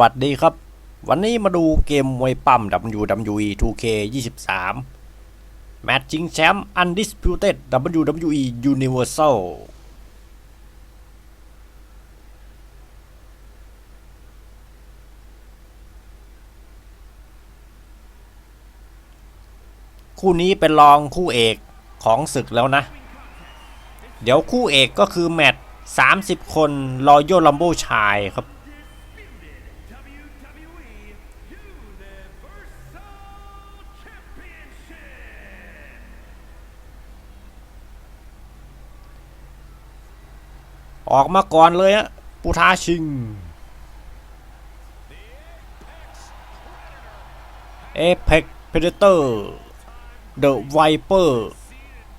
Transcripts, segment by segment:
วัสดีครับ วันนี้มาดูเกมมวยปั้ม WWE 2K 23 แมตช์ชิงแชมป์ Undisputed WWE Universal คู่นี้เป็นรองคู่เอกของศึกแล้วนะ เดี๋ยวคู่เอกก็คือแมตช์30 คนรอยัลลัมโบชายครับ ออกมาก่อนเลยอะปูท้าชิง เอ p พ c Predator The Viper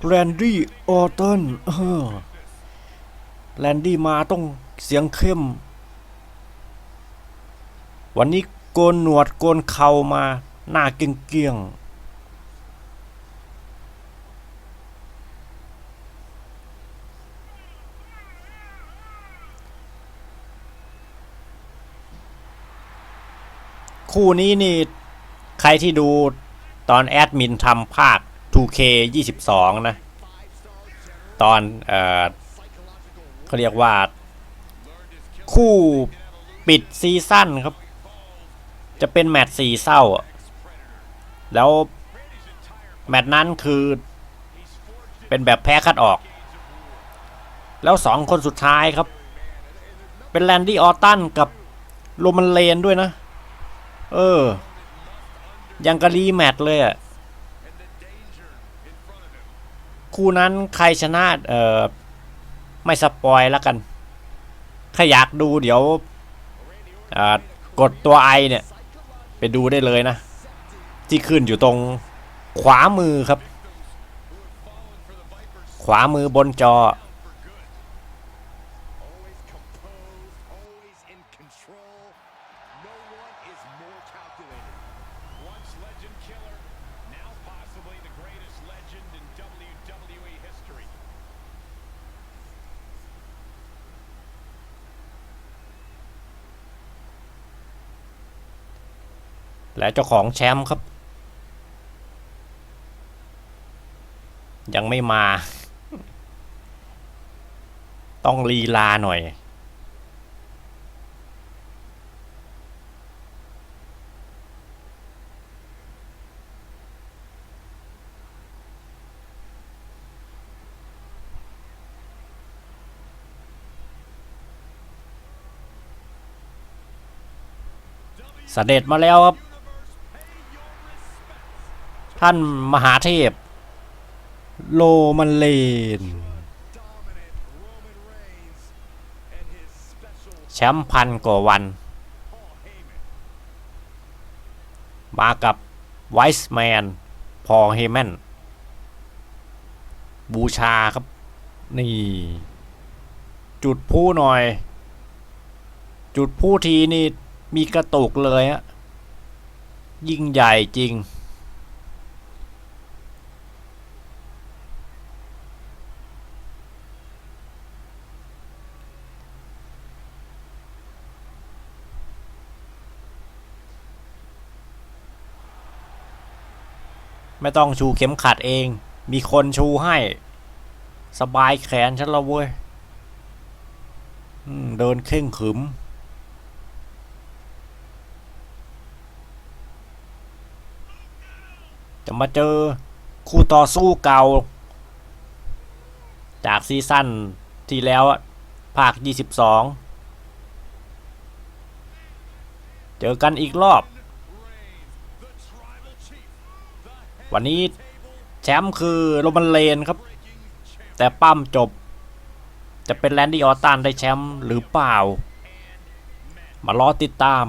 แรนดี้ออตันแรนดี้มาต้องเสียงเข้ม วันนี้โกนหนวดโกนเข่ามา หน้าเกี้ยง คู่นี้นี่ใครที่ดูตอนแอดมินทำภาค 2K 22 นะ ตอนเออเขาเรียกว่า คู่ปิดซีซั่นครับ จะเป็นแมตช์สี่เศร้า แล้วแมตช์นั้นคือเป็นแบบแพ้คัดออก แล้วสองคนสุดท้ายครับ เป็นแลนดี้ออตตันกับโรมันเลนด้วยนะ เออ ยังกะรีแมตเลยอะคู่นั้นใครชนะเออไม่สปอยแล้วกัน ถ้าอยากดูเดี๋ยวกดตัวไอเนี่ย ไปดูได้เลยนะ ที่ขึ้นอยู่ตรงขวามือครับ ขวามือบนจอ และเจ้าของแชมป์ครับ ยังไม่มา ต้องลีลาหน่อย เสด็จมาแล้วครับ ท่านมหาเทพ โลมันเลน แชมป์พันกว่าวัน มากับไวส์แมน พอเฮแมน บูชาครับ นี่ จุดผู้หน่อย จุดผู้ทีนี่มีกระตุกเลยฮะยิ่งใหญ่จริง ไม่ต้องชูเข็มขัดเอง มีคนชูให้ สบายแขนฉันละเว้ยเดินเข่งขึม จะมาเจอคู่ต่อสู้เก่า จากซีซั่นที่แล้วอะภาค 22 เจอกันอีกรอบ วันนี้แชมป์คือโรมันเลนครับ แต่ปั้มจบ จะเป็นแลนดี้ออตันได้แชมป์หรือเปล่า มารอติดตาม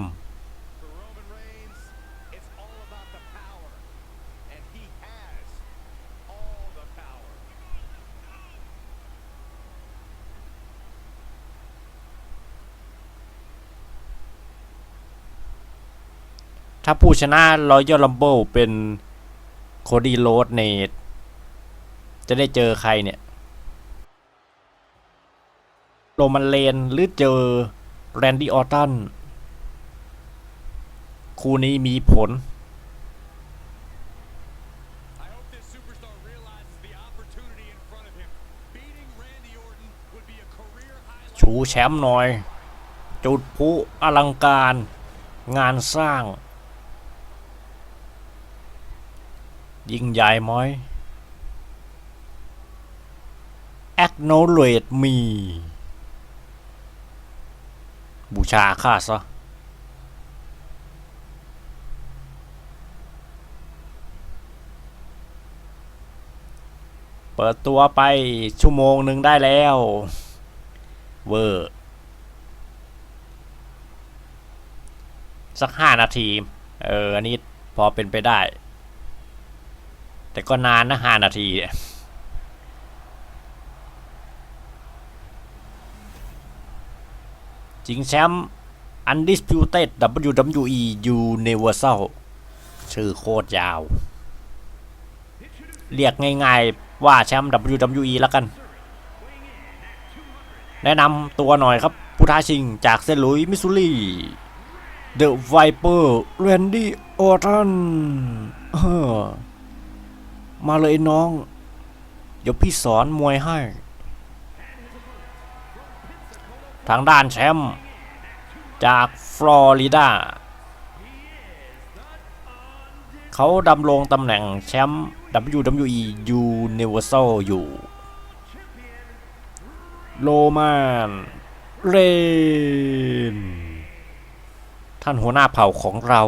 ถ้าผู้ชนะรอยัลลัมเบิลเป็น โคดีโรดเนตจะได้เจอใครเนี่ย โรมันเลนหรือเจอแรนดี้ออตตันคู่นี้มีผล ชูแชมป์หน่อย จุดผู้อลังการงานสร้าง ยิ่งใหญ่ไหม acknowledge me บูชาข้าซะเปิดตัวไปชั่วโมงหนึ่งได้แล้ว เวอร์ สักห้านาที เออ อันนี้พอเป็นไปได้ แต่ก็นานนะห้านาทีเนี่ยจริงแชมป์ Undisputed WWE Universal ชื่อโคตรยาว เรียกง่ายๆว่าแชมป์ WWE แล้วกัน แนะนำตัวหน่อยครับ ผู้ท้าชิงจากเซนต์หลุยส์มิสซูรี The Viper Randy Orton เออ มาเลยน้อง เดี๋ยวพี่สอนมวยให้ ทางด้านแชมป์จากฟลอริดา เขาดำรงตำแหน่งแชมป์ WWE Universal อยู่โรมานเรน ท่านหัวหน้าเผ่าของเรา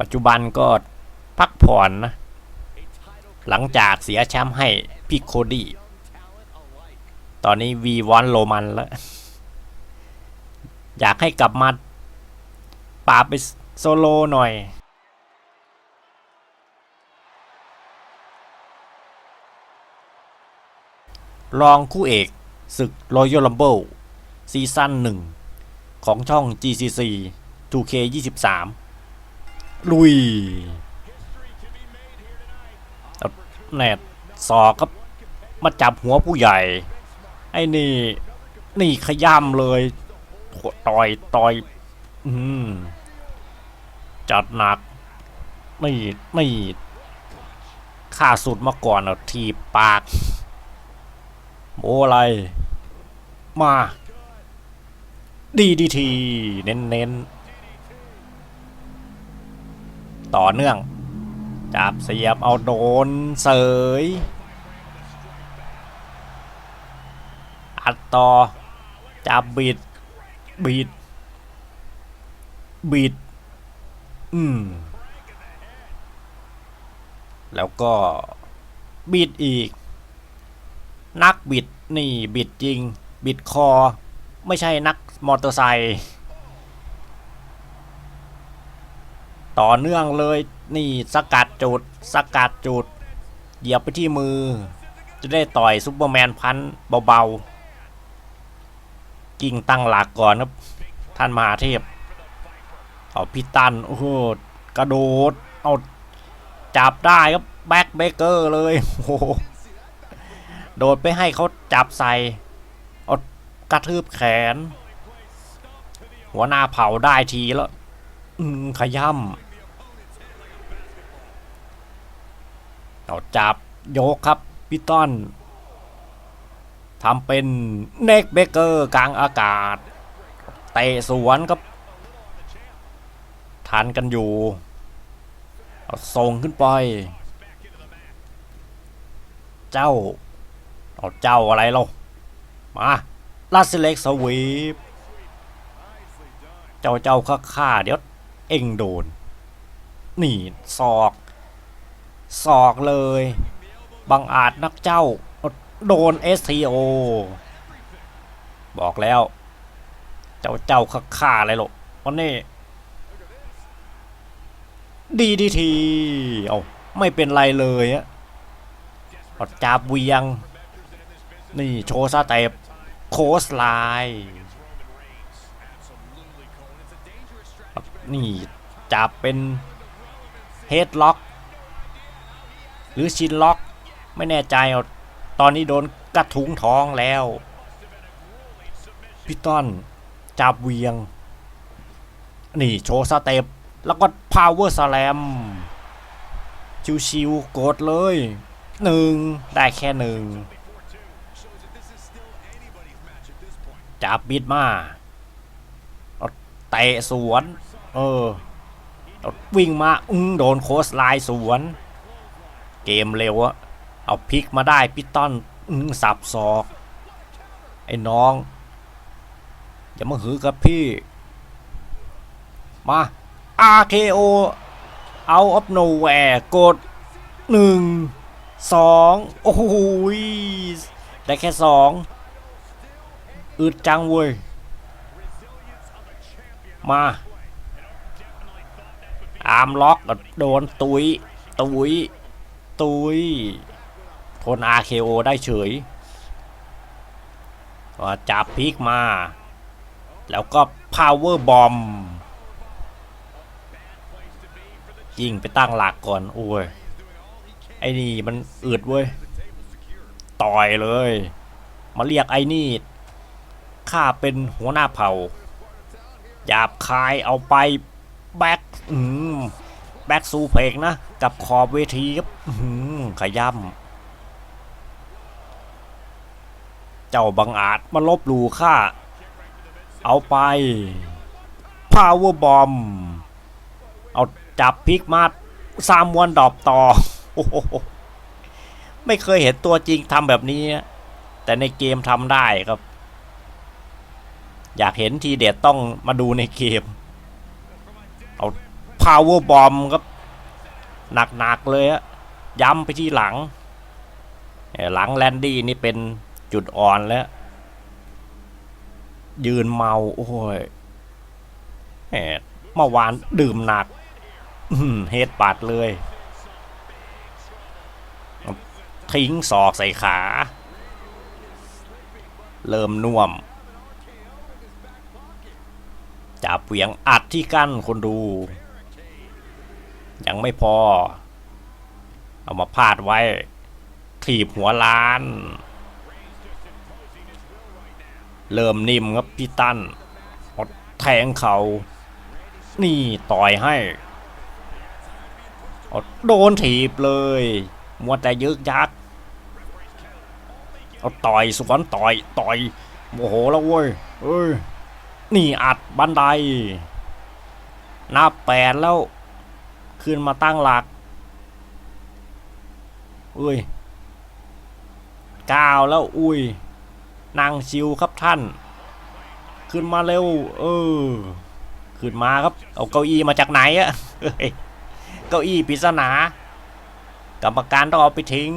ปัจจุบันก็ พักผ่อนนะ หลังจากเสียแชมป์ให้พี่โคดี้ ตอนนี้วีวอนโรมันแล้ว อยากให้กลับมาปาไปโซโลหน่อยรองคู่เอกศึก Royal Rumble ซีซั่นหนึ่งของช่อง GCC 2K 23 ลุยเอา แนดสอกครับมาจับหัวผู้ใหญ่ ไอ้นี่ นี่ขย้ำเลยต่อยต่อยอืมจัดหนักนี่นี่ข่าสุดมาก่อนเอาทีบปากโมอะไร มาดีดีที เน้นเน้นต่อเนื่อง จับเสียบเอาโดนเสยอัดต่อจับบิดบิดบิดอืมแล้วก็บิดอีก นักบิดนี่บิดจริง บิดคอ ไม่ใช่นักมอเตอร์ไซค์ ต่อเนื่องเลยนี่สกัดจุดสกัดจุด เหยียบไปที่มือ จะได้ต่อยซุปเปอร์แมนพันเบาๆกิ่งตั้งหลักก่อนครับ ท่านมหาเทพเอาพี่ตัน โอ้โหกระโดด เอาจับได้ครับ แบ็คเบเกอร์เลยโอ้โหโดดไปให้เขาจับใส่เอากระทืบแขน หัวหน้าเผาได้ทีแล้วขย่ำ เอาจับโยกครับพี่ต้นทำเป็นเนกเบเกอร์กลางอากาศ เตะสวนครับทันกันอยู่เอาส่งขึ้นไป เจ้าเอาเจ้าอะไรเรามาลาสเล็กสวีปเจ้าเจ้าข้าข้าเดี๋ยวเอ็งโดน นี่ศอก ศอกเลย บังอาจนักเจ้า โดน STO บอกแล้ว เจ้าเจ้าข้าข้าอะไรหรอกวันนี้ดีดีทีเอาไม่เป็นไรเลยอะอาจับเวียง นี่โชว์สเต็ปโคสไลน์นี่จับเป็นเฮดล็อก หรือชินล็อกไม่แน่ใจเอาตอนนี้โดนกระทุ้งท้องแล้วพี่ต้นจับเวียง นี่โชว์สเต็ปแล้วก็ power slam ชิวๆกดเลยหนึ่งได้แค่หนึ่งจับบิดมาเตะสวน เออวิ่งมา อืงโดนโคสไลน์สวน เกมเร็วอะเอาพลิกมาได้พิตตันอืงสับศอก ไอ้น้อง อย่ามาหือกับพี่ มา RKO out of nowhere กดหนึ่งสองโอ้โหยได้แค่สองอึดจังเว้ย มา อาร์มล็อกโดนตุย ตุย ตุยทน RKO ได้เฉยจับพลิกมา แล้วก็ power bomb ยิงไปตั้งหลักก่อน โอ้ย ไอ้นี่มันอึดเว้ย ต่อยเลย มาเรียกไอ้นี่ข้าเป็นหัวหน้าเผ่าหยาบคายเอาไป แบ็คอืม แบ็คซูเพกนะ กับขอบเวทีครับขย่ำเจ้าบังอาจมาลบหลู่ข้าเอาไป power bomb เอาจับพลิกมาซามวันดอบต่อโอ้โหไม่เคยเห็นตัวจริงทำแบบนี้ แต่ในเกมทำได้ครับ อยากเห็นทีเด็ดต้องมาดูในเกม power bomb ครับหนักๆเลยอะย้ำไปที่หลัง หลังแลนดี้นี่เป็นจุดอ่อนแล้ว ยืนเมา โอ้ยแหมเมื่อวานดื่มหนักเฮดปัดเลย ทิ้งศอกใส่ขา เริ่มน่วมจับเหวียงอัดที่กั้นคนดู ยังไม่พอ เอามาพาดไว้ถีบหัวล้าน เริ่มนิ่มครับพี่ตั้นอาแทงเขา นี่ต่อยให้อาโดนถีบเลย มัวแต่ยึกยักเอาต่อยสวนต่อยต่อยโมโหแล้วเว้ยเอ้ยนี่อัดบันไดนับแปดแล้ว ขึ้นมาตั้งหลักอุ้ยก้าแล้วอุ้ยนั่งชิวครับท่าน ขึ้นมาเร็ว เออ ขึ้นมาครับ เอาเก้าอี้มาจากไหนอะเก้าอี้ปริศนากรรมการต้องเอาไปทิ้ง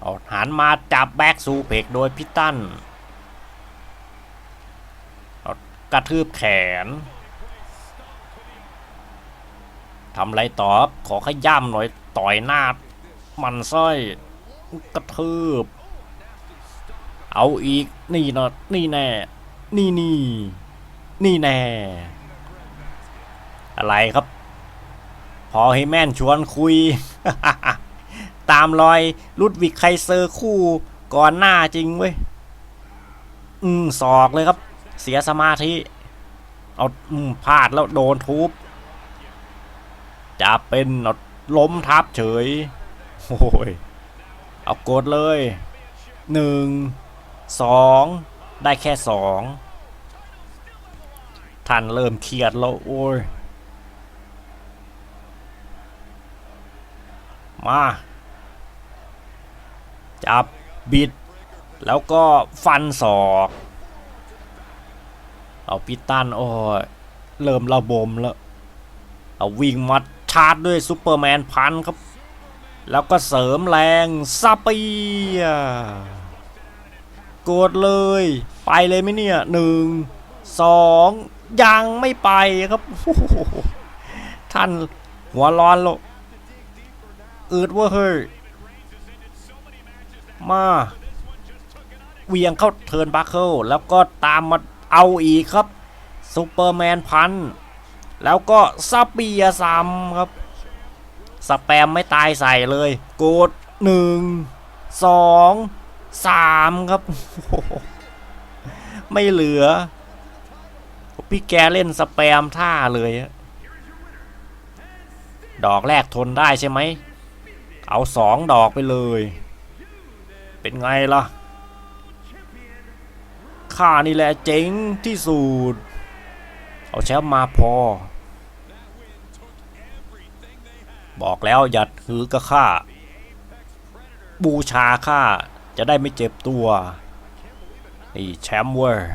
เอาหันมาจับแบ็กซูเพกโดยพิตันเอากระทืบแขน ทำไรตอบขอขย่ำหน่อยต่อยหน้า มันสร้อยกระทืบ เอาอีกนี่นะนี่แน่ นี่นี่นี่แน่ อะไรครับ พอให้แม่นชวนคุย ตามรอยลุดวิกไคเซอร์คู่ก่อนหน้าจริงเว้ย อืมศอกเลยครับ เสียสมาธิ เอาอืมพลาดแล้วโดนทุบ จะเป็นล้มทับเฉยโอ้ยเอากดเลยหนึ่งสองได้แค่สองท่านเริ่มเครียดแล้วโอ้ยมา จับบิด แล้วก็ฟันศอกเอาพิตันโอ้ยเริ่มระบมแล้ว เอาวิ่งมา ชาร์จด้วยซูเปอร์แมนพันครับ แล้วก็เสริมแรงซาเปียกดเลย ไปเลยไหมเนี่ยหนึ่งสองยังไม่ไปครับ ท่านหัวร้อนแล้วอืดว่าเฮ้ย มาเวียงเข้าเทิร์นบัคเคิลแล้วก็ตามมาเอาอีกครับซูเปอร์แมนพัน แล้วก็ซาเปียซ้ำครับสแปมไม่ตายใส่เลย โกดหนึ่งสองสามครับ ไม่เหลือ พี่แกเล่นสแปมท่าเลย ดอกแรกทนได้ใช่ไหม เอาสองดอกไปเลย เป็นไงล่ะข้านี่แหละเจ๋งที่สุด เอาแชมป์มาพอ บอกแล้วอย่าหือกับข้า บูชาข้าจะได้ไม่เจ็บตัว นี่แชมป์เวอร์